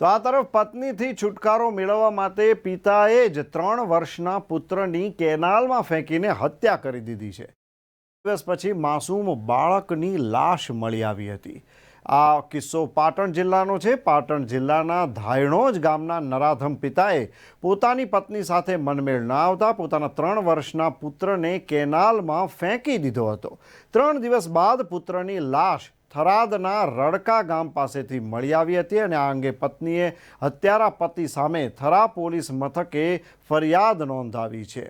તો આ તરફ પત્નીથી છુટકારો મેળવવા માટે પિતાએ જ ત્રણ વર્ષના પુત્રની કેનાલમાં ફેંકીને હત્યા કરી દીધી છે. દિવસ પછી માસૂમ બાળકની લાશ મળી આવી હતી. આ કિસ્સો પાટણ જિલ્લાનો છે. પાટણ જિલ્લાના ધાયણોજ ગામના નરાધમ પિતાએ પોતાની પત્ની સાથે મનમેળ ના આવતા પોતાના ત્રણ વર્ષના પુત્રને કેનાલમાં ફેંકી દીધો હતો. ત્રણ દિવસ બાદ પુત્રની લાશ થરાદના રડકા ગામ પાસેથી મળી આવી હતી અને આ અંગે પત્નીએ હત્યારા પતિ સામે થરા પોલીસ મથકે ફરિયાદ નોંધાવી છે.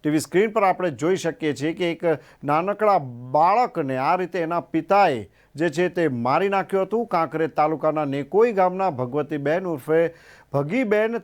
ટીવી સ્ક્રીન પર આપણે જોઈ શકીએ છીએ કે એક નાનકડા બાળકને આ રીતે એના પિતાએ જે છે તે મારી નાખ્યું હતું. કાંકરેજ તાલુકાના નેકોઈ ગામના ભગવતીબેન ઉર્ફે ભગીબેન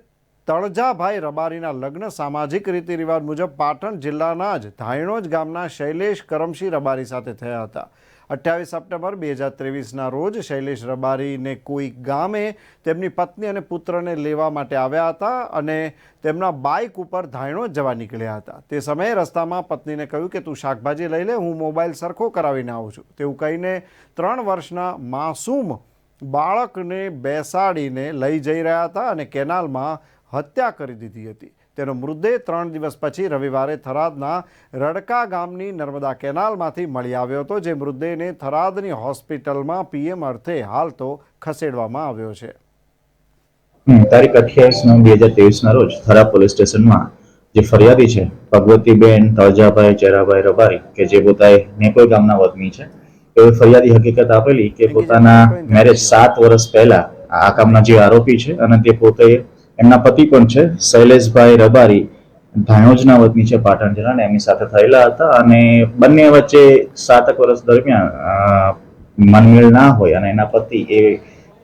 તળજાભાઈ રબારીના લગ્ન સામાજિક રીતિ રિવાજ મુજબ પાટણ જિલ્લાના જ ધાયણોજ ગામના શૈલેષ કરમશી રબારી સાથે થયા હતા. અઠ્યાવીસ સપ્ટેમ્બર બે હજાર ત્રેવીસના રોજ શૈલેષ રબારીને કોઈ ગામે તેમની પત્ની અને પુત્રને લેવા માટે આવ્યા હતા અને તેમના બાઇક ઉપર ધાયણો જવા નીકળ્યા હતા. તે સમયે રસ્તામાં પત્નીને કહ્યું કે, તું શાકભાજી લઈ લે, હું મોબાઈલ સરખો કરાવીને આવું છું. તેવું કહીને ત્રણ વર્ષના માસૂમ બાળકને બેસાડીને લઈ જઈ રહ્યા હતા અને કેનાલમાં હત્યા કરી દીધી હતી. તેનો મૃતદેહ ત્રણ દિવસ પછી રવિવારે થરાદના રડકા ગામની નર્મદા કેનાલમાંથી મળી આવ્યો હતો જે મૃતદેહને થરાદની હોસ્પિટલમાં પીએમ અર્થે હાલ તો ખસેડવામાં આવ્યો છે. તારીખ અઠ્યાવીસ નવ બે હજાર ત્રેવીસ ના રોજ થરા પોલીસ સ્ટેશનમાં જે ફરિયાદી છે ભગવતીબેન તળજાભાઈ ચેરાભાઈ રબારી કે જે પોતાએ નેકોઈ ગામના વતની છે એવી ફરિયાદી હકીકત આપેલી કે પોતાના મેરેજ સાત વર્ષ પહેલા આ કામના જે આરોપી છે અને તે પોતે એમના પતિ પણ છે, શૈલેષભાઈ રબારી, ધાણોજના વતની છે પાટણ જિલ્લાના, એમની સાથે થયેલા હતા અને બંને વચ્ચે સાતક વર્ષ દરમિયાન મનમેળ ના હોય અને એના પતિ એ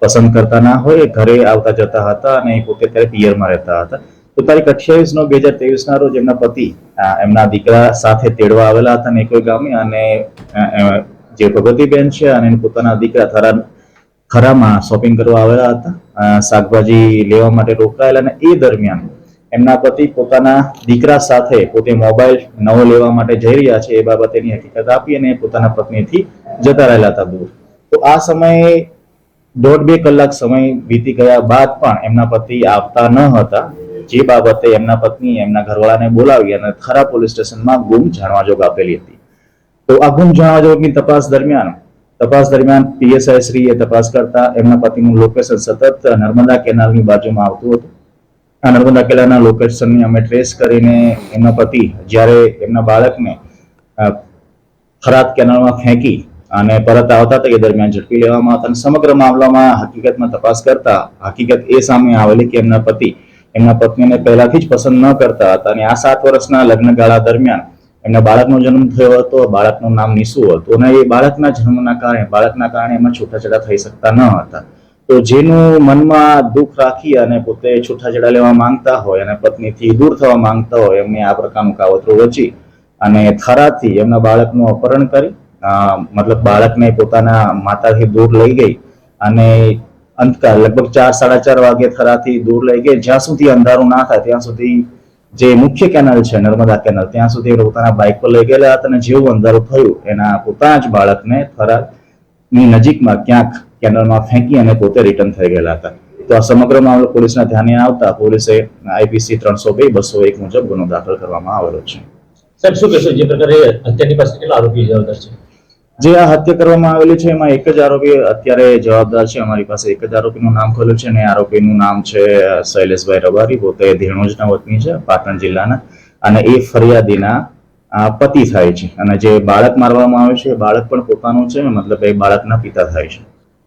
પસંદ કરતા ના હોય ઘરે આવતા જતા હતા અને પોતે ત્યારે પિયરમાં રહેતા હતા. તો તારીખ અઠ્યાવીસ નો બે હજાર ત્રેવીસ ના રોજ એમના પતિ એમના દીકરા સાથે તેડવા આવેલા હતા નેકોઈ ગામે અને જે ભગવતીબેન છે અને પોતાના દીકરા થરા ખરામાં શોપિંગ કરવા આવેલા હતા. શાકભાજી લેવા માટે રોકાયેલા અને એ દરમિયાન એમના પતિ પોતાના દીકરા સાથે પોતે મોબાઈલ નવો લેવા માટે જઈ રહ્યા છે એ બાબતેની હકીકત આપી અને પોતાના પત્નીથી જતા રહેલા હતા દૂર. તો આ સમયે દોઢ બે કલાક સમય વીતી ગયા બાદ પણ એમના પતિ આવતા ન હતા. જે બાબતે એમના પત્ની એમના ઘરવાળાને બોલાવી અને થરા પોલીસ સ્ટેશનમાં ગુમ જાણવાજોગ આપેલી હતી. તો આ ગુમ જાણવાજોગની તપાસ દરમિયાન તપાસ દરમિયાન પીએસઆઈ શ્રીએ તપાસ કરતા એમના પતિનું લોકેશન સતત નર્મદા કેનાલની બાજુમાં આવતું હતું. આ નર્મદા કેનાલના લોકેશનની અમે ટ્રેસ કરીને એમના પતિ જ્યારે એમના બાળકને ખરાબ કેનાલમાં ફેંકી અને પરત આવતા હતા એ દરમિયાન ઝડપી લેવામાં આવતા અને સમગ્ર મામલામાં હકીકતમાં તપાસ કરતા, હકીકત એ સામે આવેલી કે એમના પતિ એમના પત્નીને પહેલાથી જ પસંદ ન કરતા હતા અને આ સાત વર્ષના લગ્નગાળા દરમિયાન એમના બાળકનો જન્મ થયો હતો, બાળકનું નામ નિશુ હતું. અને એ બાળકના જન્મના કારણે, બાળકના કારણે એમાં છૂટાછેડા થઈ શકતા ન હતા. તો જેનું મનમાં દુઃખ રાખી અને પોતે છૂટાછેડા લેવા માંગતા હોય અને પત્નીથી દૂર થવા માંગતા હોય, એમને આ પ્રકારનું કાવતરું રચી અને થરાથી એમના બાળકનું અપહરણ કરી મતલબ બાળકને પોતાના માતાથી દૂર લઈ ગઈ અને અંતકાળ લગભગ ચાર, સાડા ચાર વાગે થરાથી દૂર લઈ ગઈ. જ્યાં સુધી અંધારું ના થાય, ત્યાં સુધી જે મુખ્ય કેનાલ છે, નર્મદા કેનાલ, ત્યાં સુધી પોતાના બાઇક પર લઈ ગયેલા હતા અને જેવું અંધારું થયું, એના પોતાના જ બાળકને થરાની નજીકમાં ક્યાંક કેનાલમાં ફેંકી અને પોતે રિટર્ન થઈ ગયેલા હતા. તો આ સમગ્ર મામલો પોલીસના ધ્યાને આવતા પોલીસે આઈપીસી ત્રણસો બે, બસો એક મુજબ ગુનો દાખલ કરવામાં આવેલો છે. સાહેબ, શું કહેશો? જે પ્રકારે હત્યાની પાસે કેટલા આરોપી જવાબદાર છે? જે આ હત્યા કરવામાં આવેલી છે, એમાં એક જ આરોપી અત્યારે જવાબદાર છે. અમારી પાસે એક જ આરોપીનું નામ ખોલ્યું છે અને આરોપીનું નામ છે શૈલેષભાઈ રબારી, પોતે ધીણોજના વતની છે, પાટણ જિલ્લાના. અને એ ફરિયાદીના પતિ થાય છે. અને જે બાળક મારવામાં આવે છે, એ બાળક પણ પોતાનું છે, મતલબ એ બાળકના પિતા થાય છે.